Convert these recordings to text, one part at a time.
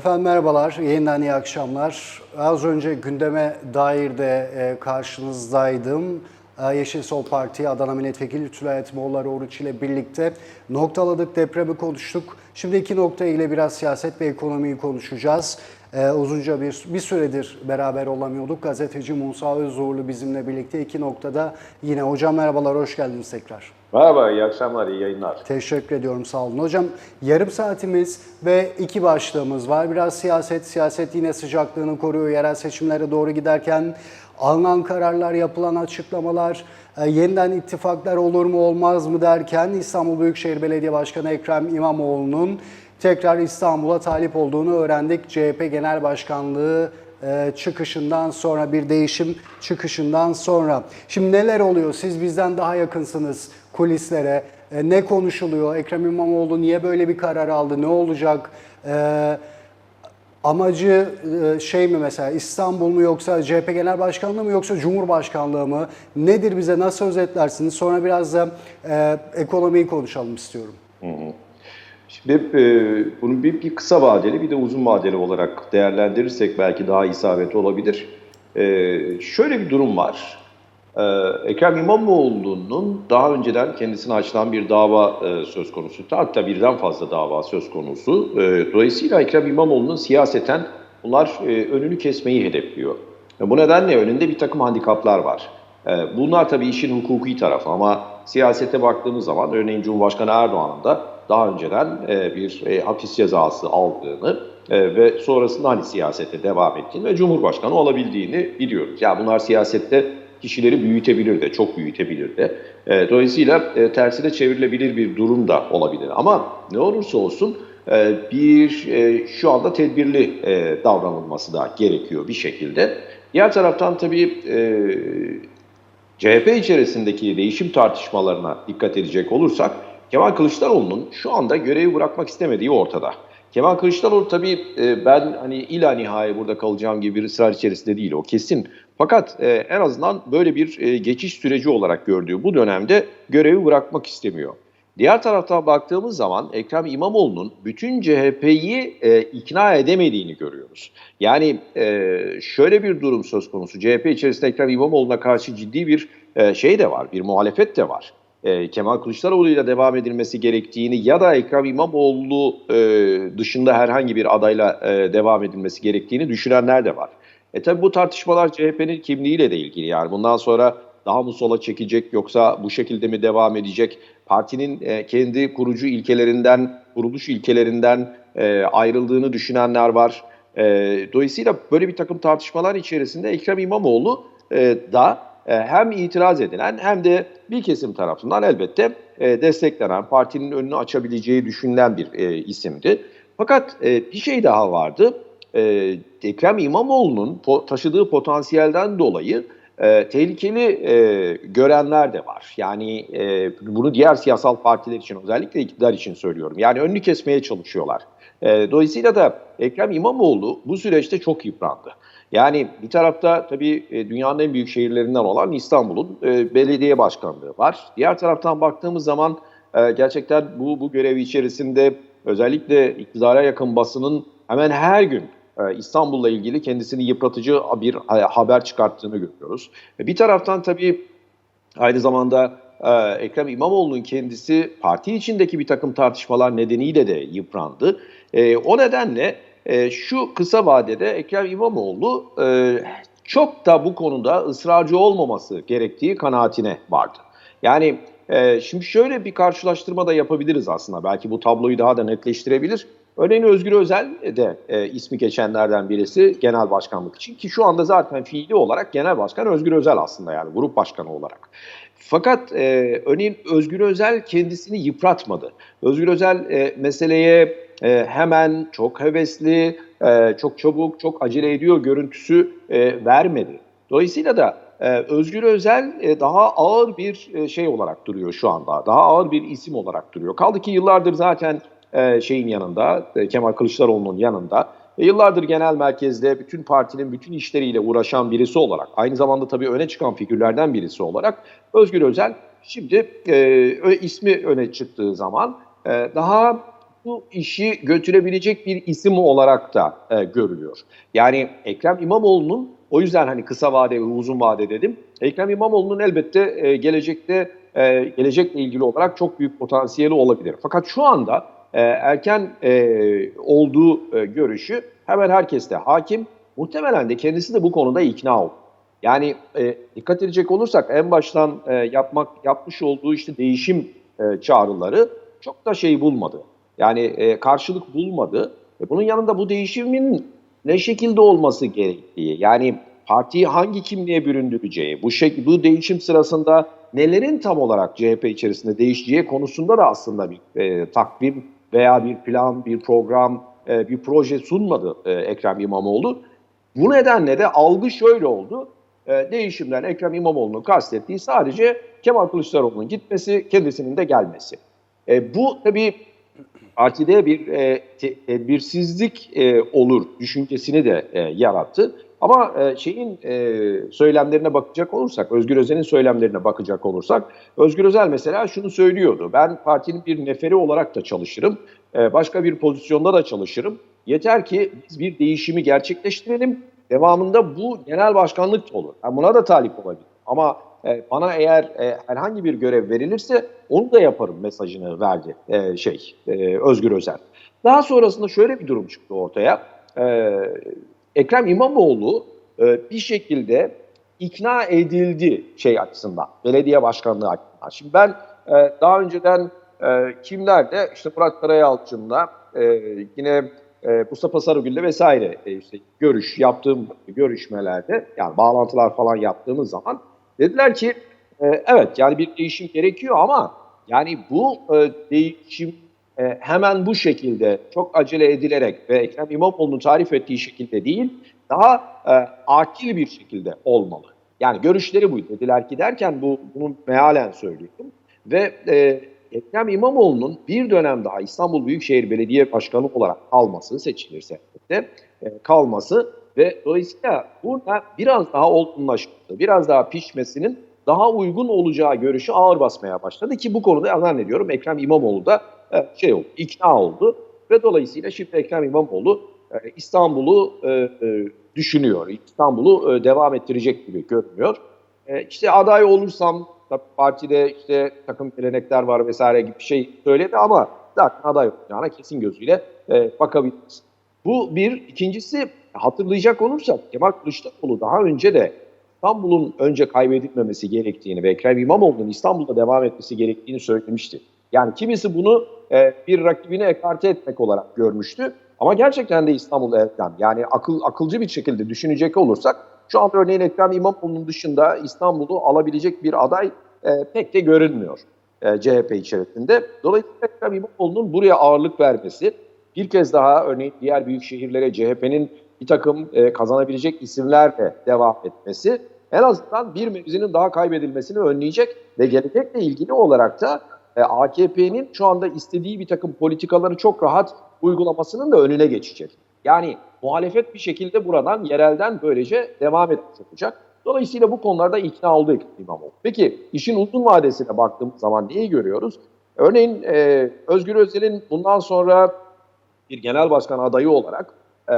Efendim merhabalar, yeniden iyi akşamlar. Az önce gündeme dair de e, karşınızdaydım. E, Yeşil Sol Parti Adana Milletvekili Tülay Etmoğulları Oruç ile birlikte noktaladık, depremi konuştuk. Şimdi iki nokta ile biraz siyaset ve ekonomiyi konuşacağız. E, uzunca bir, bir süredir beraber olamıyorduk. Gazeteci Musa Özzoğlu bizimle birlikte iki noktada yine. Hocam merhabalar, hoş geldiniz tekrar. Merhaba, iyi akşamlar, iyi yayınlar. Teşekkür ediyorum, sağ olun. Hocam yarım saatimiz ve iki başlığımız var. Biraz siyaset, siyaset yine sıcaklığını koruyor. Yerel seçimlere doğru giderken alınan kararlar, yapılan açıklamalar, e, yeniden ittifaklar olur mu olmaz mı derken İstanbul Büyükşehir Belediye Başkanı Ekrem İmamoğlu'nun tekrar İstanbul'a talip olduğunu öğrendik. CHP Genel Başkanlığı e, çıkışından sonra bir değişim çıkışından sonra. Şimdi neler oluyor? Siz bizden daha yakınsınız kulislere. E, ne konuşuluyor? Ekrem İmamoğlu niye böyle bir karar aldı? Ne olacak? E, amacı e, şey mi mesela İstanbul mu yoksa CHP Genel Başkanlığı mı yoksa Cumhurbaşkanlığı mı? Nedir bize nasıl özetlersiniz? Sonra biraz da e, ekonomiyi konuşalım istiyorum. Şimdi e, bunu bir, bir kısa vadeli bir de uzun vadeli olarak değerlendirirsek belki daha isabetli olabilir. E, şöyle bir durum var. E, Ekrem İmamoğlu'nun daha önceden kendisine açılan bir dava e, söz konusu. Hatta birden fazla dava söz konusu. E, dolayısıyla Ekrem İmamoğlu'nun siyaseten bunlar e, önünü kesmeyi hedefliyor. E, bu nedenle önünde bir takım handikaplar var. E, bunlar tabii işin hukuki tarafı ama siyasete baktığımız zaman örneğin Cumhurbaşkanı Erdoğan'ın da daha önceden e, bir e, hapis cezası aldığını e, ve sonrasında hani siyasete devam ettiğini ve Cumhurbaşkanı olabildiğini biliyoruz. Yani bunlar siyasette kişileri büyütebilir de, çok büyütebilir de. E, dolayısıyla e, tersine çevrilebilir bir durum da olabilir. Ama ne olursa olsun e, bir e, şu anda tedbirli e, davranılması da gerekiyor bir şekilde. Diğer taraftan tabii e, CHP içerisindeki değişim tartışmalarına dikkat edecek olursak Kemal Kılıçdaroğlu'nun şu anda görevi bırakmak istemediği ortada. Kemal Kılıçdaroğlu tabii e, ben hani ila nihai burada kalacağım gibi bir ısrar içerisinde değil o kesin. Fakat e, en azından böyle bir e, geçiş süreci olarak gördüğü bu dönemde görevi bırakmak istemiyor. Diğer taraftan baktığımız zaman Ekrem İmamoğlu'nun bütün CHP'yi e, ikna edemediğini görüyoruz. Yani e, şöyle bir durum söz konusu. CHP içerisinde Ekrem İmamoğlu'na karşı ciddi bir e, şey de var, bir muhalefet de var. E, Kemal Kılıçdaroğlu ile devam edilmesi gerektiğini ya da Ekrem İmamoğlu e, dışında herhangi bir adayla e, devam edilmesi gerektiğini düşünenler de var. E tabi bu tartışmalar CHP'nin kimliğiyle de ilgili. Yani bundan sonra daha mı sola çekecek yoksa bu şekilde mi devam edecek? Partinin e, kendi kurucu ilkelerinden, kuruluş ilkelerinden e, ayrıldığını düşünenler var. E, dolayısıyla böyle bir takım tartışmalar içerisinde Ekrem İmamoğlu e, da e, hem itiraz edilen hem de bir kesim tarafından elbette e, desteklenen, partinin önünü açabileceği düşünülen bir e, isimdi. Fakat e, bir şey daha vardı. E, Ekrem İmamoğlu'nun po- taşıdığı potansiyelden dolayı e, tehlikeli e, görenler de var. Yani e, bunu diğer siyasal partiler için özellikle iktidar için söylüyorum. Yani önünü kesmeye çalışıyorlar. E, dolayısıyla da Ekrem İmamoğlu bu süreçte çok yıprandı. Yani bir tarafta tabii e, dünyanın en büyük şehirlerinden olan İstanbul'un e, belediye başkanlığı var. Diğer taraftan baktığımız zaman e, gerçekten bu bu görev içerisinde özellikle iktidara yakın basının hemen her gün İstanbul'la ilgili kendisini yıpratıcı bir ha- haber çıkarttığını görüyoruz. E, Bir taraftan tabii aynı zamanda e, Ekrem İmamoğlu'nun kendisi parti içindeki bir takım tartışmalar nedeniyle de yıprandı. E, o nedenle e, şu kısa vadede Ekrem İmamoğlu e, çok da bu konuda ısrarcı olmaması gerektiği kanaatine vardı. Yani e, şimdi şöyle bir karşılaştırma da yapabiliriz aslında. Belki bu tabloyu daha da netleştirebilir. Örneğin Özgür Özel de e, ismi geçenlerden birisi genel başkanlık için ki şu anda zaten fiili olarak genel başkan Özgür Özel aslında yani grup başkanı olarak. Fakat e, örneğin Özgür Özel kendisini yıpratmadı. Özgür Özel e, meseleye e, hemen çok hevesli, e, çok çabuk, çok acele ediyor görüntüsü e, vermedi. Dolayısıyla da e, Özgür Özel e, daha ağır bir e, şey olarak duruyor şu anda. Daha ağır bir isim olarak duruyor. Kaldı ki yıllardır zaten e, şeyin yanında, e, Kemal Kılıçdaroğlu'nun yanında ve yıllardır genel merkezde bütün partinin bütün işleriyle uğraşan birisi olarak, aynı zamanda tabii öne çıkan figürlerden birisi olarak Özgür Özel şimdi e, ismi öne çıktığı zaman e, daha bu işi götürebilecek bir isim olarak da e, görülüyor. Yani Ekrem İmamoğlu'nun o yüzden hani kısa vade ve uzun vade dedim. Ekrem İmamoğlu'nun elbette e, gelecekte e, gelecekle ilgili olarak çok büyük potansiyeli olabilir. Fakat şu anda e, erken e, olduğu e, görüşü hemen herkeste hakim. Muhtemelen de kendisi de bu konuda ikna oldu. Yani e, dikkat edecek olursak en baştan e, yapmak yapmış olduğu işte değişim e, çağrıları çok da şey bulmadı. Yani e, karşılık bulmadı. E, bunun yanında bu değişimin ne şekilde olması gerektiği, yani partiyi hangi kimliğe büründüreceği, bu şek bu değişim sırasında nelerin tam olarak CHP içerisinde değişeceği konusunda da aslında bir e, takvim veya bir plan, bir program, e, bir proje sunmadı e, Ekrem İmamoğlu. Bu nedenle de algı şöyle oldu. E, değişimden Ekrem İmamoğlu'nun kastettiği sadece Kemal Kılıçdaroğlu'nun gitmesi, kendisinin de gelmesi. E, bu tabii partide bir e, tedbirsizlik olur düşüncesini de yarattı. Ama e, şeyin e, söylemlerine bakacak olursak, Özgür Özel'in söylemlerine bakacak olursak, Özgür Özel mesela şunu söylüyordu. Ben partinin bir neferi olarak da çalışırım, e, başka bir pozisyonda da çalışırım. Yeter ki biz bir değişimi gerçekleştirelim. Devamında bu genel başkanlık olur. Ben buna da talip olabilirim. Ama bana eğer herhangi bir görev verilirse onu da yaparım mesajını verdi şey Özgür Özel. Daha sonrasında şöyle bir durum çıktı ortaya. E, Ekrem İmamoğlu e, bir şekilde ikna edildi şey açısından, belediye başkanlığı açısından. Şimdi ben e, daha önceden e, kimlerle, işte Murat Karayalçın'la, e, yine e, Mustafa Sarıgül'le vesaire e, işte görüş yaptığım görüşmelerde, yani bağlantılar falan yaptığımız zaman dediler ki e, evet yani bir değişim gerekiyor ama yani bu e, değişim e, hemen bu şekilde çok acele edilerek ve Ekrem İmamoğlu'nun tarif ettiği şekilde değil, daha e, akil bir şekilde olmalı. Yani görüşleri buydu. Dediler ki derken bu, bunu mealen söylüyorum. Ve e, Ekrem İmamoğlu'nun bir dönem daha İstanbul Büyükşehir Belediye Başkanı olarak kalması, seçilirse de e, kalması ve dolayısıyla burada biraz daha olgunlaşması, biraz daha pişmesinin daha uygun olacağı görüşü ağır basmaya başladı ki bu konuda zannediyorum Ekrem İmamoğlu da şey oldu, ikna oldu ve dolayısıyla şimdi Ekrem İmamoğlu e, İstanbul'u e, e, düşünüyor, İstanbul'u e, devam ettirecek gibi görünüyor. E, işte aday olursam tabii partide işte takım gelenekler var vesaire gibi bir şey söyledi ama zaten aday olacağına kesin gözüyle e, bakabiliriz. Bu bir. ikincisi hatırlayacak olursak Kemal Kılıçdaroğlu daha önce de İstanbul'un önce kaybedilmemesi gerektiğini ve Ekrem İmamoğlu'nun İstanbul'da devam etmesi gerektiğini söylemişti. Yani kimisi bunu e, bir rakibine ekarte etmek olarak görmüştü. Ama gerçekten de İstanbul elden yani akıl akılcı bir şekilde düşünecek olursak şu an örneğin Ekrem İmamoğlu'nun dışında İstanbul'u alabilecek bir aday e, pek de görünmüyor e, CHP içerisinde. Dolayısıyla Ekrem İmamoğlu'nun buraya ağırlık vermesi bir kez daha örneğin diğer büyük şehirlere CHP'nin bir takım e, kazanabilecek isimlerle devam etmesi en azından bir mevzinin daha kaybedilmesini önleyecek ve gelecekle ilgili olarak da e, AKP'nin şu anda istediği bir takım politikaları çok rahat uygulamasının da önüne geçecek. Yani muhalefet bir şekilde buradan yerelden böylece devam etmiş olacak. Dolayısıyla bu konularda ikna oldu İmamoğlu. Peki işin uzun vadesine baktığımız zaman neyi görüyoruz? Örneğin e, Özgür Özel'in bundan sonra bir genel başkan adayı olarak e,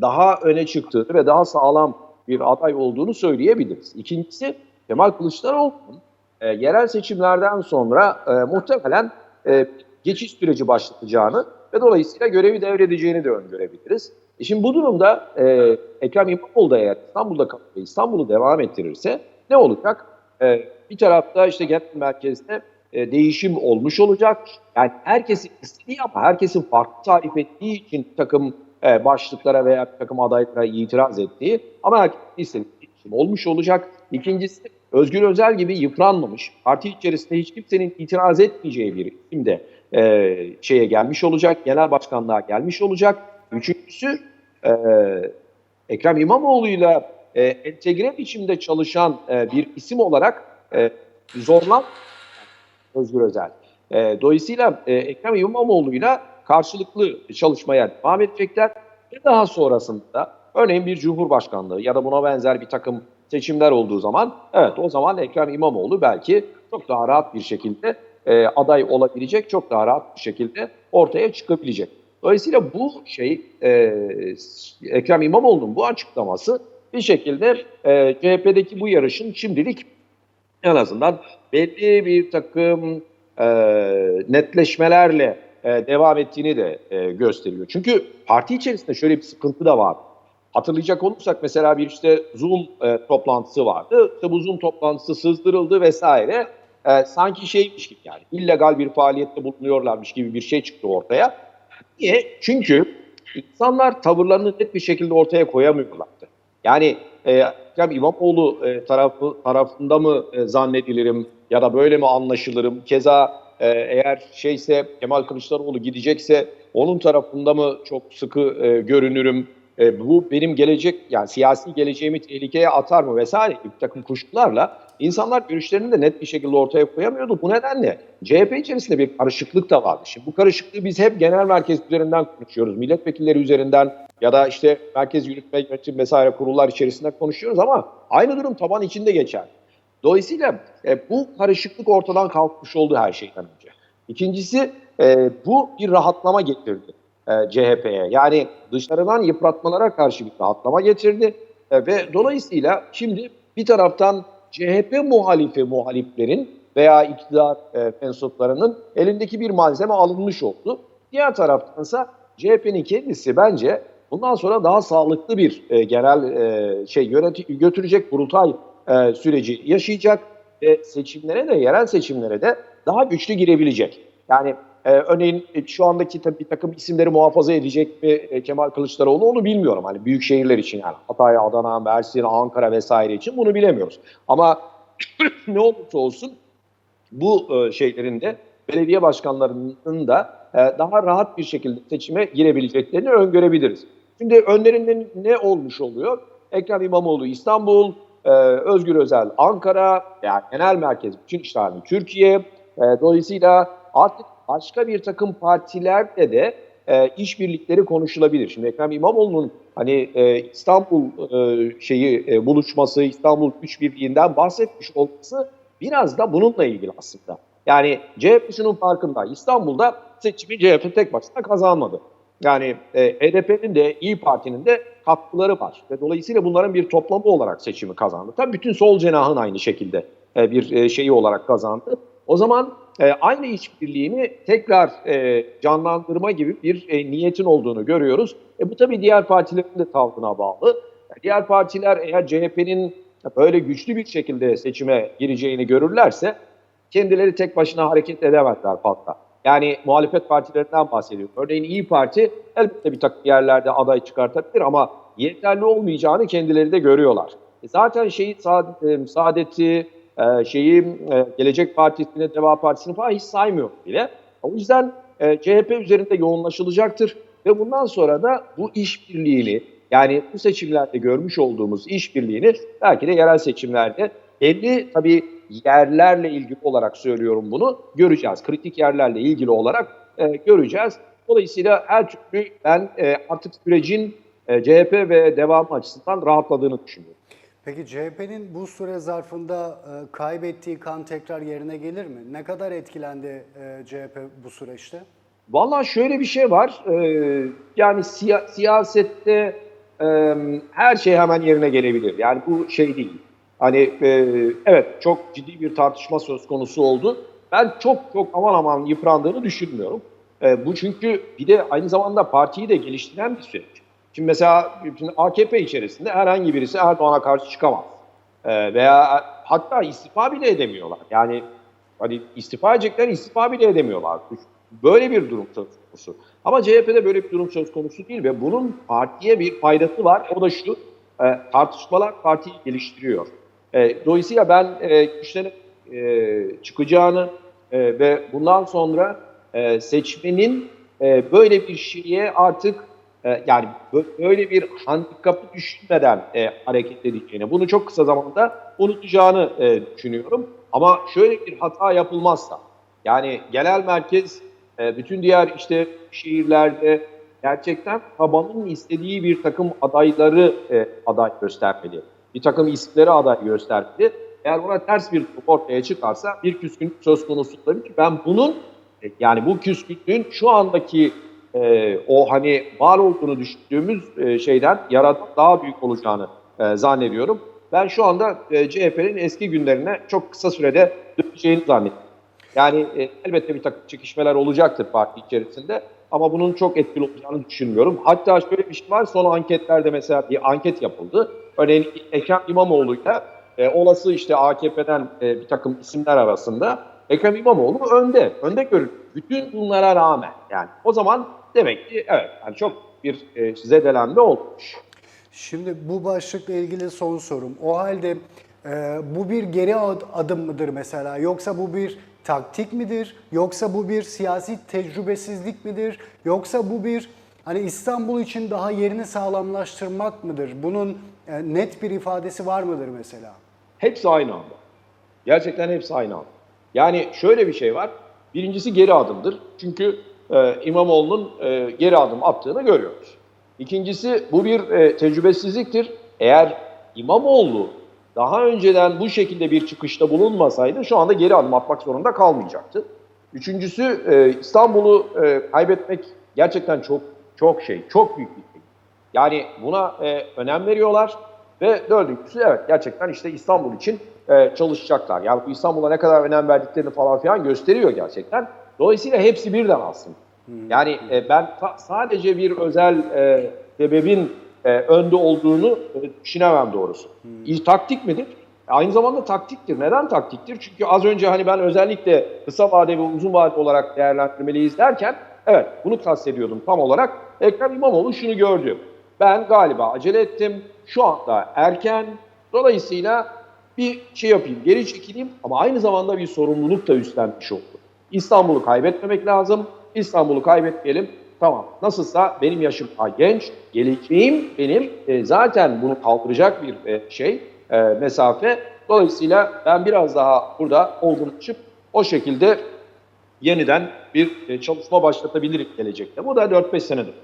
daha öne çıktığını ve daha sağlam bir aday olduğunu söyleyebiliriz. İkincisi Kemal Kılıçdaroğlu'nun e, yerel seçimlerden sonra e, muhtemelen e, geçiş süreci başlatacağını ve dolayısıyla görevi devredeceğini de öngörebiliriz. E şimdi bu durumda e, Ekrem İmamoğlu da eğer İstanbul'da kalır İstanbul'u devam ettirirse ne olacak? E, bir tarafta işte genel merkezde e, değişim olmuş olacak. Yani herkesin istediği ama herkesin farklı tarif ettiği için takım e, başlıklara veya takım adaylara itiraz ettiği ama herkesin istediği değişim olmuş olacak. İkincisi Özgür Özel gibi yıpranmamış, parti içerisinde hiç kimsenin itiraz etmeyeceği bir isim e, şeye gelmiş olacak, genel başkanlığa gelmiş olacak. Üçüncüsü e, Ekrem İmamoğlu'yla e, entegre biçimde çalışan e, bir isim olarak e, zorlan Özgür Özel. E, dolayısıyla e, Ekrem İmamoğlu'yla karşılıklı çalışmaya devam edecekler ve daha sonrasında örneğin bir cumhurbaşkanlığı ya da buna benzer bir takım seçimler olduğu zaman evet o zaman Ekrem İmamoğlu belki çok daha rahat bir şekilde e, aday olabilecek, çok daha rahat bir şekilde ortaya çıkabilecek. Dolayısıyla bu şey e, Ekrem İmamoğlu'nun bu açıklaması bir şekilde e, CHP'deki bu yarışın şimdilik en azından belli bir takım e, netleşmelerle e, devam ettiğini de e, gösteriyor. Çünkü parti içerisinde şöyle bir sıkıntı da var. Hatırlayacak olursak mesela bir işte Zoom e, toplantısı vardı. İşte bu Zoom toplantısı sızdırıldı vesaire. E, sanki şeymiş gibi yani illegal bir faaliyette bulunuyorlarmış gibi bir şey çıktı ortaya. Niye? Çünkü insanlar tavırlarını net bir şekilde ortaya koyamıyorlardı. Yani e, İmamoğlu e, tarafı tarafında mı e, zannedilirim ya da böyle mi anlaşılırım? Keza e, eğer şeyse Kemal Kılıçdaroğlu gidecekse onun tarafında mı çok sıkı e, görünürüm? E, bu benim gelecek yani siyasi geleceğimi tehlikeye atar mı vesaire bir takım kuşkularla insanlar görüşlerini de net bir şekilde ortaya koyamıyordu. Bu nedenle CHP içerisinde bir karışıklık da vardı. Şimdi bu karışıklığı biz hep genel merkez üzerinden konuşuyoruz. Milletvekilleri üzerinden ya da işte merkez yürütme yönetim vesaire kurullar içerisinde konuşuyoruz ama aynı durum taban içinde geçer. Dolayısıyla e, bu karışıklık ortadan kalkmış oldu her şeyden önce. İkincisi e, bu bir rahatlama getirdi e, CHP'ye. Yani dışarıdan yıpratmalara karşı bir rahatlama getirdi E, ve dolayısıyla şimdi bir taraftan CHP muhalifi muhaliflerin veya iktidar e, mensuplarının elindeki bir malzeme alınmış oldu. Diğer taraftansa CHP'nin kendisi bence bundan sonra daha sağlıklı bir e, genel e, şey yöneti götürecek kurultay e, süreci yaşayacak ve seçimlere de yerel seçimlere de daha güçlü girebilecek. Yani e, örneğin e, şu andaki tabii bir takım isimleri muhafaza edecek mi e, Kemal Kılıçdaroğlu onu bilmiyorum. Hani büyük şehirler için yani Hatay, Adana, Mersin, Ankara vesaire için bunu bilemiyoruz. Ama ne olursa olsun bu e, şeylerin de belediye başkanlarının da e, daha rahat bir şekilde seçime girebileceklerini öngörebiliriz. Şimdi önlerinde ne olmuş oluyor? Ekrem İmamoğlu İstanbul, e, Özgür Özel Ankara, yani genel merkez bütün işlerini Türkiye. E, dolayısıyla artık başka bir takım partilerle de e, işbirlikleri konuşulabilir. Şimdi Ekrem İmamoğlu'nun hani e, İstanbul e, şeyi e, buluşması, İstanbul Güç Birliği'nden bahsetmiş olması biraz da bununla ilgili aslında. Yani CHP şunun farkında. İstanbul'da seçimi CHP tek başına kazanmadı. Yani e, HDP'nin de İyi Parti'nin de katkıları var. Ve dolayısıyla bunların bir toplamı olarak seçimi kazandı. Tabii bütün sol cenahın aynı şekilde e, bir e, şeyi olarak kazandı. O zaman e, aynı işbirliğini tekrar e, canlandırma gibi bir e, niyetin olduğunu görüyoruz. E, bu tabii diğer partilerin de tavrına bağlı. Yani diğer partiler eğer CHP'nin böyle güçlü bir şekilde seçime gireceğini görürlerse kendileri tek başına hareket edemezler fazla. Yani muhalefet partilerinden bahsediyorum. Örneğin İyi Parti elbette bir takım yerlerde aday çıkartabilir ama yeterli olmayacağını kendileri de görüyorlar. E zaten şeyi Saadet, e, Saadet'i, e, şeyi Gelecek Partisi'ni, Deva Partisi'ni falan hiç saymıyor bile. O yüzden e, CHP üzerinde yoğunlaşılacaktır ve bundan sonra da bu işbirliğini yani bu seçimlerde görmüş olduğumuz işbirliğini belki de yerel seçimlerde belli tabii yerlerle ilgili olarak söylüyorum bunu göreceğiz. Kritik yerlerle ilgili olarak e, göreceğiz. Dolayısıyla her türlü ben e, artık sürecin e, CHP ve devamı açısından rahatladığını düşünüyorum. Peki CHP'nin bu süre zarfında e, kaybettiği kan tekrar yerine gelir mi? Ne kadar etkilendi e, CHP bu süreçte? Vallahi şöyle bir şey var. e, yani siya- siyasette her şey hemen yerine gelebilir. Yani bu şey değil. Hani evet çok ciddi bir tartışma söz konusu oldu. Ben çok çok aman aman yıprandığını düşünmüyorum. Bu çünkü bir de aynı zamanda partiyi de geliştiren bir süreç. Şimdi mesela şimdi AKP içerisinde herhangi birisi Erdoğan'a karşı çıkamaz. E, veya hatta istifa bile edemiyorlar. Yani hani istifa edecekler istifa bile edemiyorlar. Böyle bir durum söz konusu. Ama CHP'de böyle bir durum söz konusu değil ve bunun partiye bir faydası var. O da şu, e, tartışmalar partiyi geliştiriyor. E, dolayısıyla ben e, güçlerin e, çıkacağını e, ve bundan sonra e, seçmenin e, böyle bir şeye artık e, yani bö- böyle bir handikapı düşünmeden e, hareket edeceğini, bunu çok kısa zamanda unutacağını e, düşünüyorum. Ama şöyle bir hata yapılmazsa, yani genel merkez e, bütün diğer işte şehirlerde gerçekten tabanın istediği bir takım adayları e, aday göstermeli. Bir takım isimleri aday göstermeli. eğer ona ters bir durum ortaya çıkarsa bir küskünlük söz konusu tabii ki. Ben bunun e, yani bu küskünlüğün şu andaki e, o hani var olduğunu düşündüğümüz e, şeyden yaradan daha büyük olacağını e, zannediyorum. Ben şu anda e, CHP'nin eski günlerine çok kısa sürede döneceğini zannediyorum. Yani e, elbette bir takım çekişmeler olacaktır parti içerisinde ama bunun çok etkili olacağını düşünmüyorum. Hatta şöyle bir şey var, son anketlerde mesela bir anket yapıldı. Örneğin Ekrem İmamoğlu'yla e, olası işte AKP'den e, bir takım isimler arasında Ekrem İmamoğlu önde, önde görünüyor. Bütün bunlara rağmen yani o zaman demek ki evet yani çok bir e, zedelenme olmuş. Şimdi bu başlıkla ilgili son sorum. O halde e, bu bir geri ad- adım mıdır mesela? Yoksa bu bir taktik midir? Yoksa bu bir siyasi tecrübesizlik midir? Yoksa bu bir hani İstanbul için daha yerini sağlamlaştırmak mıdır? Bunun e, net bir ifadesi var mıdır mesela? Hepsi aynı anda. Gerçekten hepsi aynı anda. Yani şöyle bir şey var. Birincisi geri adımdır. Çünkü e, İmamoğlu'nun e, geri adım attığını görüyoruz. İkincisi bu bir e, tecrübesizliktir. Eğer İmamoğlu daha önceden bu şekilde bir çıkışta bulunmasaydı şu anda geri adım atmak zorunda kalmayacaktı. Üçüncüsü e, İstanbul'u kaybetmek gerçekten çok çok şey, çok büyük bir şey. Yani buna önem veriyorlar ve dördüncüsü evet gerçekten işte İstanbul için çalışacaklar. Yani bu İstanbul'a ne kadar önem verdiklerini falan filan gösteriyor gerçekten. Dolayısıyla hepsi birden aslında. Yani e, ben sadece bir özel e, sebebin e, önde olduğunu e, düşünemem doğrusu. İyi, taktik midir? E, Aynı zamanda taktiktir. Neden taktiktir? Çünkü az önce hani ben özellikle kısa vade ve uzun vade olarak değerlendirmeliyiz derken evet bunu kastediyordum tam olarak. Ekrem İmamoğlu şunu gördü. Ben galiba acele ettim. Şu anda erken. Dolayısıyla bir şey yapayım, geri çekileyim ama aynı zamanda bir sorumluluk da üstlenmiş oldu. İstanbul'u kaybetmemek lazım. İstanbul'u kaybetmeyelim. Tamam. Nasılsa benim yaşım daha genç, geleceğim benim e, zaten bunu kaldıracak bir e, şey, e, mesafe. Dolayısıyla ben biraz daha burada olgunlaşıp o şekilde yeniden bir e, çalışma başlatabilirim gelecekte. Bu da 4-5 senedir.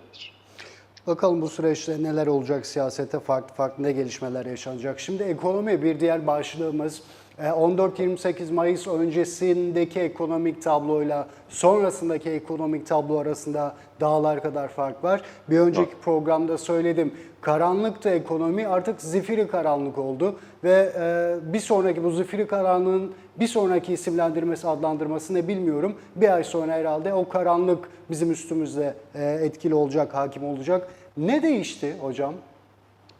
Bakalım bu süreçte neler olacak siyasete, farklı farklı ne gelişmeler yaşanacak. Şimdi ekonomi bir diğer başlığımız. E, 14-28 Mayıs öncesindeki ekonomik tabloyla sonrasındaki ekonomik tablo arasında dağlar kadar fark var. Bir önceki programda söyledim. Karanlıkta ekonomi artık zifiri karanlık oldu ve e, bir sonraki bu zifiri karanlığın bir sonraki isimlendirmesi, adlandırması ne bilmiyorum. Bir ay sonra herhalde o karanlık bizim üstümüzde e, etkili olacak, hakim olacak. Ne değişti hocam?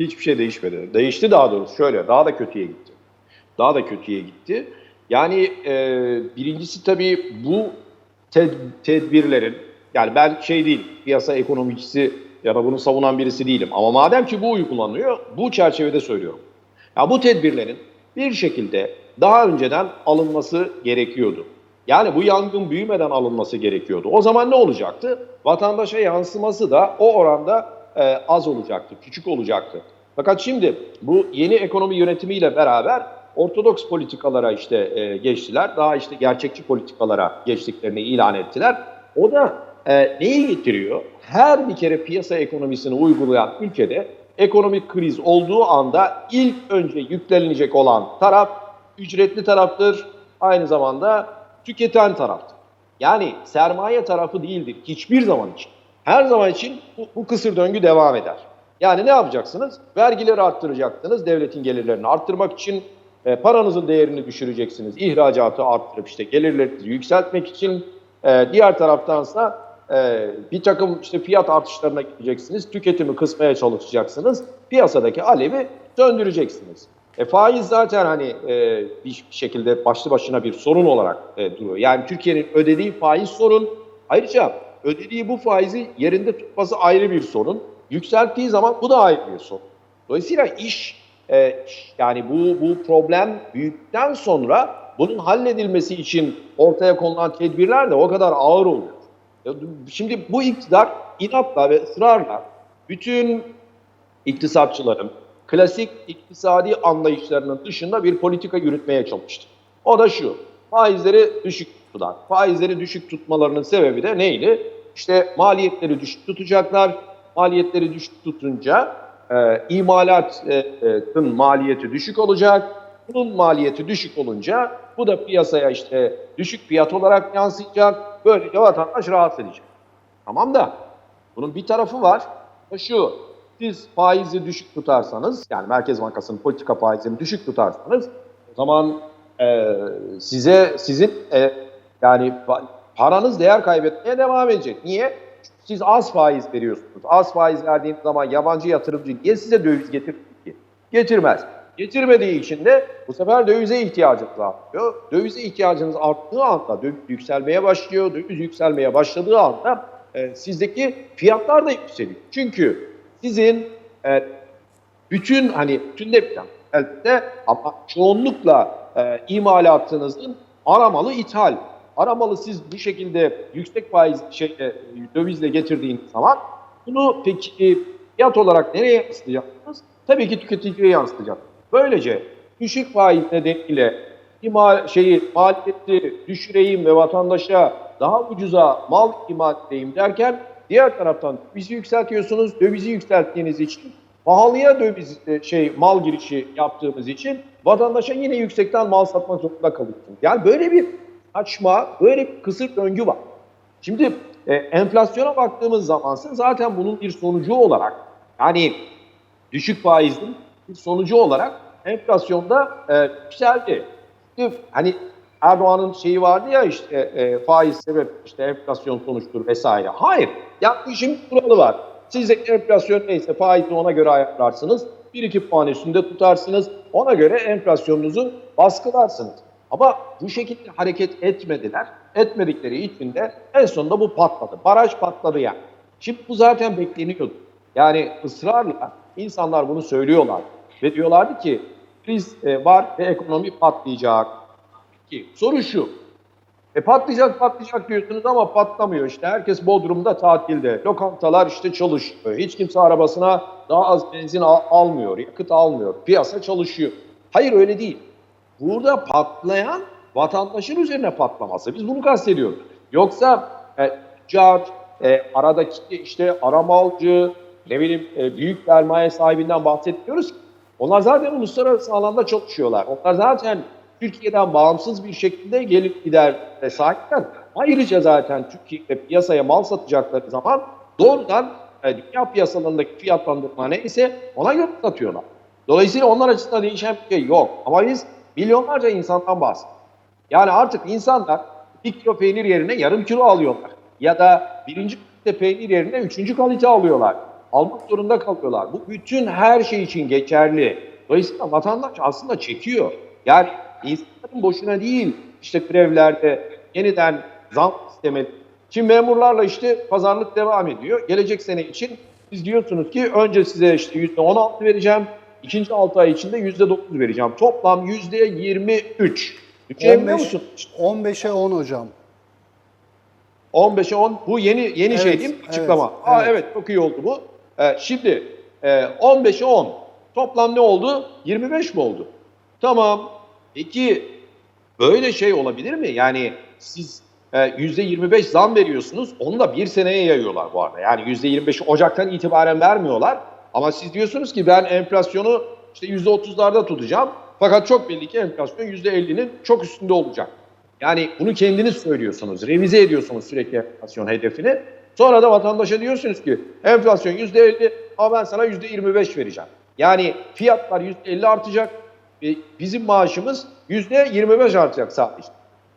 Hiçbir şey değişmedi. Değişti daha doğrusu şöyle, daha da kötüye gitti. Daha da kötüye gitti. Yani e, birincisi tabii bu ted- tedbirlerin, yani ben şey değil, piyasa ekonomicisi ya da bunu savunan birisi değilim. Ama madem ki bu uygulanıyor, bu çerçevede söylüyorum. Ya bu tedbirlerin bir şekilde daha önceden alınması gerekiyordu. Yani bu yangın büyümeden alınması gerekiyordu. O zaman ne olacaktı? Vatandaşa yansıması da o oranda e, az olacaktı, küçük olacaktı. Fakat şimdi bu yeni ekonomi yönetimiyle beraber ortodoks politikalara işte e, geçtiler. Daha işte gerçekçi politikalara geçtiklerini ilan ettiler. O da e, neyi getiriyor? Her bir kere piyasa ekonomisini uygulayan ülkede ekonomik kriz olduğu anda ilk önce yüklenilecek olan taraf ücretli taraftır. Aynı zamanda tüketen taraftır. Yani sermaye tarafı değildir hiçbir zaman için. Her zaman için bu, bu kısır döngü devam eder. Yani ne yapacaksınız? Vergileri arttıracaksınız devletin gelirlerini arttırmak için. E, paranızın değerini düşüreceksiniz. İhracatı arttırıp işte gelirlerinizi yükseltmek için. E, diğer taraftansa e, bir takım işte fiyat artışlarına gideceksiniz. Tüketimi kısmaya çalışacaksınız. Piyasadaki alevi söndüreceksiniz. E, faiz zaten hani e, bir şekilde başlı başına bir sorun olarak e, duruyor. Yani Türkiye'nin ödediği faiz sorun. Ayrıca ödediği bu faizi yerinde tutması ayrı bir sorun. Yükselttiği zaman bu da ayrı bir sorun. Dolayısıyla iş e, yani bu bu problem büyüdükten sonra bunun halledilmesi için ortaya konulan tedbirler de o kadar ağır oluyor. Şimdi bu iktidar inatla ve ısrarla bütün iktisatçıların klasik iktisadi anlayışlarının dışında bir politika yürütmeye çalıştı. O da şu, faizleri düşük tuttular. Faizleri düşük tutmalarının sebebi de neydi? İşte maliyetleri düşük tutacaklar. Maliyetleri düşük tutunca e, imalatın maliyeti düşük olacak. bunun maliyeti düşük olunca bu da piyasaya işte düşük fiyat olarak yansıyacak. Böylece vatandaş rahat edecek. Tamam da bunun bir tarafı var. Şu, siz faizi düşük tutarsanız, yani Merkez Bankası'nın politika faizini düşük tutarsanız, o zaman e, size sizin e, yani pa- paranız değer kaybetmeye devam edecek. Niye? Siz az faiz veriyorsunuz. Az faiz verdiğiniz zaman yabancı yatırımcı niye size döviz getirir ki? Getirmez. Getirmediği için de bu sefer dövize ihtiyacınız artıyor. Dövize ihtiyacınız arttığı anda döviz yükselmeye başlıyor. Döviz yükselmeye başladığı anda e, sizdeki fiyatlar da yükseliyor. Çünkü sizin e, bütün hani bütün de elbette ama çoğunlukla e, imalatınızın aramalı ithal. Aramalı siz bu şekilde yüksek faiz şey, e, dövizle getirdiğiniz zaman bunu peki fiyat olarak nereye yansıtacaksınız? Tabii ki tüketiciye yansıtacak. Böylece düşük faiz nedeniyle imal şeyi maliyeti düşüreyim ve vatandaşa daha ucuza mal imal edeyim derken diğer taraftan dövizi yükseltiyorsunuz. Dövizi yükselttiğiniz için pahalıya döviz e, şey mal girişi yaptığımız için vatandaşa yine yüksekten mal satmak zorunda kalıyorsunuz. Yani böyle bir saçma, böyle bir kısır döngü var. Şimdi e, enflasyona baktığımız zaman zaten bunun bir sonucu olarak yani düşük faizin bir sonucu olarak enflasyonda e, yükseldi. Şimdi hani Erdoğan'ın şeyi vardı ya işte e, faiz sebep işte enflasyon sonuçtur vesaire. Hayır. Ya kuralı var. Siz enflasyon neyse faizi ona göre ayarlarsınız. 1-2 puan üstünde tutarsınız. Ona göre enflasyonunuzu baskılarsınız. Ama bu şekilde hareket etmediler. Etmedikleri için de en sonunda bu patladı. Baraj patladı yani. Şimdi bu zaten bekleniyordu. Yani ısrarla insanlar bunu söylüyorlar. Ve diyorlardı ki kriz e, var ve ekonomi patlayacak. Ki soru şu. E patlayacak patlayacak diyorsunuz ama patlamıyor işte. Herkes Bodrum'da tatilde. Lokantalar işte çalışıyor. Hiç kimse arabasına daha az benzin al- almıyor, yakıt almıyor. Piyasa çalışıyor. Hayır öyle değil. Burada patlayan vatandaşın üzerine patlaması. Biz bunu kastediyoruz. Yoksa e, tüccar, e, aradaki işte aramalcı, ne bileyim e, büyük sermaye sahibinden bahsetmiyoruz ki. Onlar zaten uluslararası alanda çalışıyorlar. Onlar zaten Türkiye'den bağımsız bir şekilde gelip gider e, sahipler. Ayrıca zaten Türkiye'de piyasaya mal satacakları zaman doğrudan e, dünya piyasalarındaki fiyatlandırma neyse ona göre satıyorlar. Dolayısıyla onlar açısından değişen bir şey yok. Ama biz milyonlarca insandan bahsediyoruz. Yani artık insanlar bir kilo peynir yerine yarım kilo alıyorlar. Ya da birinci kalite peynir yerine üçüncü kalite alıyorlar. Almak zorunda kalıyorlar. Bu bütün her şey için geçerli. Dolayısıyla vatandaş aslında çekiyor. Yani insanların boşuna değil işte grevlerde yeniden zam istemeli. Şimdi memurlarla işte pazarlık devam ediyor. Gelecek sene için siz diyorsunuz ki önce size işte %16 vereceğim. İkinci 6 ay içinde %9 vereceğim. Toplam %23. Düşünebiliyor 15, musun? 15'e 10 hocam. 15'e 10 bu yeni yeni şey Evet, değil mi? evet, Açıklama. Aa, evet. evet çok iyi oldu bu. Ee, şimdi e, 15'e 10 toplam ne oldu? 25 mi oldu? Tamam. Peki böyle şey olabilir mi? Yani siz e, %25 zam veriyorsunuz. Onu da bir seneye yayıyorlar bu arada. Yani %25'i Ocak'tan itibaren vermiyorlar. Ama siz diyorsunuz ki ben enflasyonu işte %30'larda tutacağım. Fakat çok belli ki enflasyon %50'nin çok üstünde olacak. Yani bunu kendiniz söylüyorsunuz, revize ediyorsunuz sürekli enflasyon hedefini. Sonra da vatandaşa diyorsunuz ki enflasyon %50 ama ben sana %25 vereceğim. Yani fiyatlar %50 artacak ve bizim maaşımız %25 artacak sadece.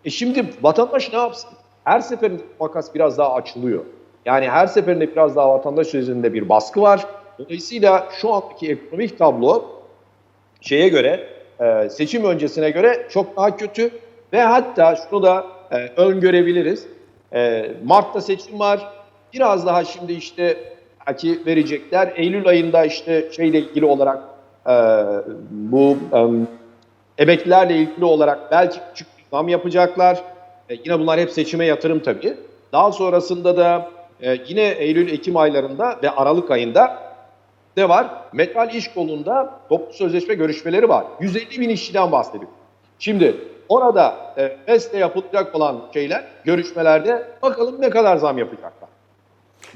E şimdi vatandaş ne yapsın? Her seferinde makas biraz daha açılıyor. Yani her seferinde biraz daha vatandaş üzerinde bir baskı var. Dolayısıyla şu andaki ekonomik tablo şeye göre e, seçim öncesine göre çok daha kötü ve hatta şunu da e, öngörebiliriz. E, Mart'ta seçim var. Biraz daha şimdi işte belki verecekler. Eylül ayında işte şeyle ilgili olarak e, bu e, emeklilerle ilgili olarak belki küçük bir zam yapacaklar. Yine bunlar hep seçime yatırım tabii. Daha sonrasında da yine Eylül-Ekim aylarında ve Aralık ayında ne var? Metal iş kolunda toplu sözleşme görüşmeleri var. 150 bin işçiden bahsediyor. Şimdi orada e, PES'te yapılacak olan şeyler, görüşmelerde bakalım ne kadar zam yapacaklar.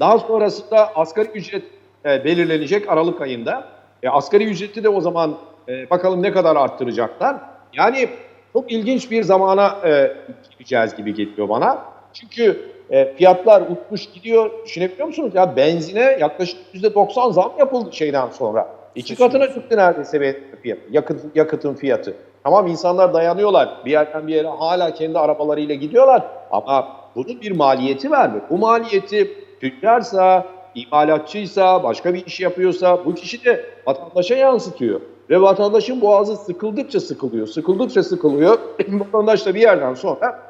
Daha sonrasında asgari ücret e, belirlenecek Aralık ayında. E, asgari ücreti de o zaman E, bakalım ne kadar arttıracaklar. Yani çok ilginç bir zamana e, gireceğiz gibi geliyor bana. Çünkü e, fiyatlar uçmuş gidiyor. Düşünebiliyor musunuz? Ya benzine yaklaşık %90 zam yapıldı şeyden sonra. İki katına çıktı neredeyse benzin fiyatı, yakıt, yakıtın fiyatı. Tamam insanlar dayanıyorlar. Bir yerden bir yere hala kendi arabalarıyla gidiyorlar. Ama bunun bir maliyeti var mı? Bu maliyeti tüccarsa, imalatçıysa, başka bir iş yapıyorsa bu kişi de vatandaşa yansıtıyor. Ve vatandaşın boğazı sıkıldıkça sıkılıyor, sıkıldıkça sıkılıyor. Vatandaş da bir yerden sonra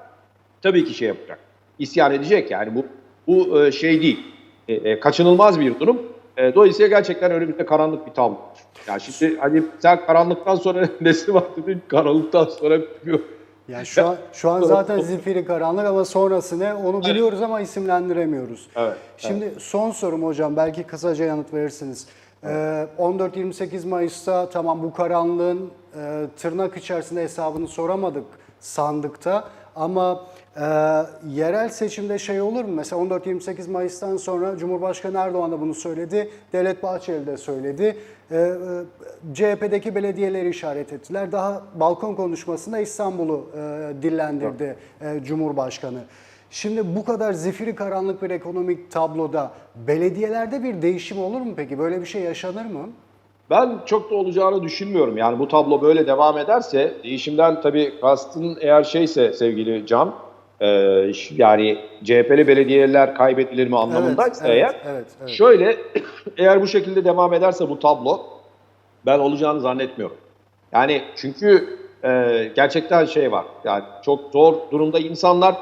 tabii ki şey yapacak. İsyan edecek yani bu bu e, şey değil. E, e, kaçınılmaz bir durum. E, dolayısıyla gerçekten önümüzde karanlık bir tablo. Yani şimdi hani sen karanlıktan sonra nesi var dedin, karanlıktan sonra bilmiyorum. Yani şu an, şu an zaten zifiri karanlık ama sonrası ne onu biliyoruz ama isimlendiremiyoruz. Evet, Şimdi son sorum hocam belki kısaca yanıt verirsiniz. Ee, 14-28 Mayıs'ta tamam bu karanlığın e, tırnak içerisinde hesabını soramadık sandıkta ama e, yerel seçimde şey olur mu? Mesela 14-28 Mayıs'tan sonra Cumhurbaşkanı Erdoğan da bunu söyledi, Devlet Bahçeli de söyledi. E, e, CHP'deki belediyeleri işaret ettiler. Daha balkon konuşmasında İstanbul'u e, dillendirdi e, Cumhurbaşkanı. Şimdi bu kadar zifiri karanlık bir ekonomik tabloda belediyelerde bir değişim olur mu peki? Böyle bir şey yaşanır mı? Ben çok da olacağını düşünmüyorum. Yani bu tablo böyle devam ederse değişimden tabii kastın eğer şeyse sevgili Can e, yani CHP'li belediyeler kaybedilir mi anlamındaysa evet, eğer evet, evet. şöyle eğer bu şekilde devam ederse bu tablo ben olacağını zannetmiyorum. Yani çünkü e, gerçekten şey var yani çok zor durumda insanlar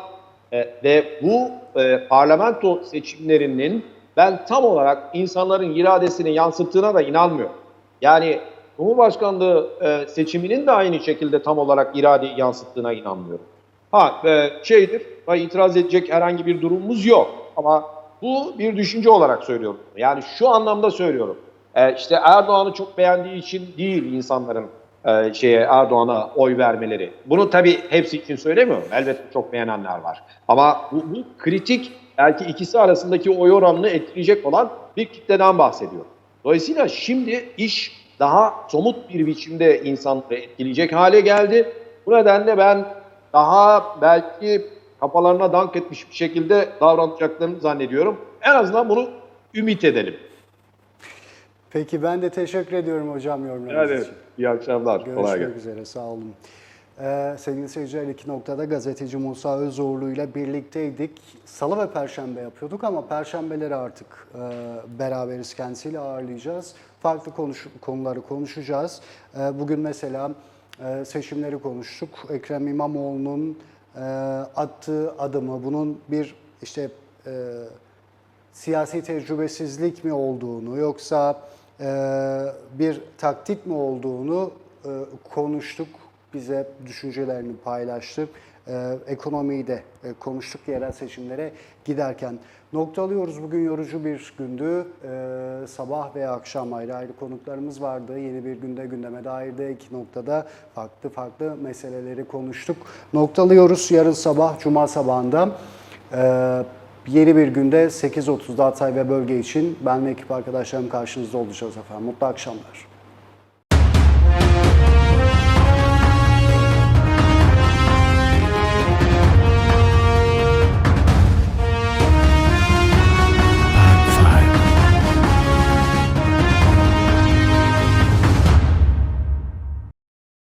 e, ve bu e, parlamento seçimlerinin ben tam olarak insanların iradesini yansıttığına da inanmıyorum. Yani Cumhurbaşkanlığı e, seçiminin de aynı şekilde tam olarak iradeyi yansıttığına inanmıyorum. Ha e, şeydir, ha, itiraz edecek herhangi bir durumumuz yok. Ama bu bir düşünce olarak söylüyorum. Yani şu anlamda söylüyorum. E, işte Erdoğan'ı çok beğendiği için değil insanların e, şeye Erdoğan'a oy vermeleri. Bunu tabii hepsi için söylemiyorum. Elbette çok beğenenler var. Ama bu, bu kritik belki ikisi arasındaki oy oranını etkileyecek olan bir kitleden bahsediyorum. Dolayısıyla şimdi iş daha somut bir biçimde insanları etkileyecek hale geldi. Bu nedenle ben daha belki kafalarına dank etmiş bir şekilde davranacaklarını zannediyorum. En azından bunu ümit edelim. Peki ben de teşekkür ediyorum hocam yorumlarınız Evet, için. iyi akşamlar. Kolay Görüşmek gelsin. üzere sağ olun. Ee, sevgili seyirciler iki noktada gazeteci Musa Özoğlu ile birlikteydik. Salı ve Perşembe yapıyorduk ama Perşembeleri artık e, beraberiz kendisiyle ağırlayacağız. Farklı konuş, konuları konuşacağız. E, bugün mesela e, seçimleri konuştuk. Ekrem İmamoğlu'nun e, attığı adımı, bunun bir işte e, siyasi tecrübesizlik mi olduğunu yoksa e, bir taktik mi olduğunu e, konuştuk. Bize düşüncelerini paylaştı. E, ekonomiyi de e, konuştuk yerel seçimlere giderken. Noktalıyoruz. Bugün yorucu bir gündü. E, sabah ve akşam ayrı ayrı konuklarımız vardı. Yeni bir günde gündeme dair de iki noktada farklı farklı meseleleri konuştuk. Noktalıyoruz. Yarın sabah, Cuma sabahında e, Yeni bir günde 8.30'da Hatay ve bölge için ben ve ekip arkadaşlarım karşınızda olacağız efendim. Mutlu akşamlar.